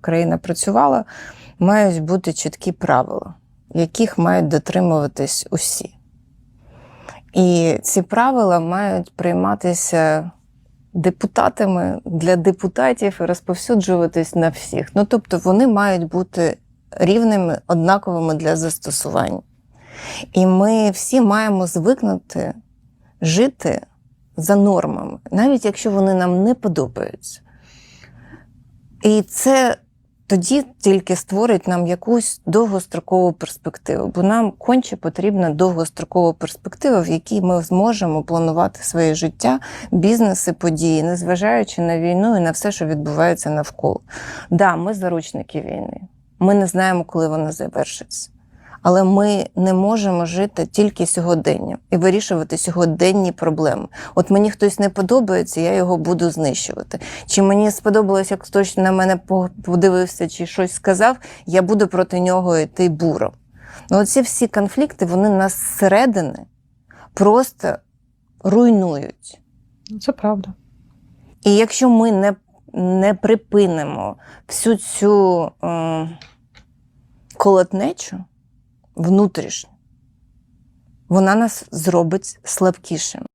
країна працювала, мають бути чіткі правила, яких мають дотримуватись усі. І ці правила мають прийматися депутатами для депутатів і розповсюджуватись на всіх. Ну тобто вони мають бути рівними, однаковими для застосування. І ми всі маємо звикнути жити за нормами, навіть якщо вони нам не подобаються. І це тоді тільки створить нам якусь довгострокову перспективу, бо нам конче потрібна довгострокова перспектива, в якій ми зможемо планувати своє життя, бізнеси, події, незважаючи на війну і на все, що відбувається навколо. Да, ми заручники війни. Ми не знаємо, коли вона завершиться. Але ми не можемо жити тільки сьогоденням і вирішувати сьогоденні проблеми. От мені хтось не подобається, я його буду знищувати. Чи мені сподобалось, як хтось на мене подивився чи щось сказав, я буду проти нього йти буром. Ну, оці всі конфлікти вони нас зсередини просто руйнують. Ну, Це правда. І якщо ми не, не припинимо всю цю е, колотнечу внутрішню, вона нас зробить слабкішим.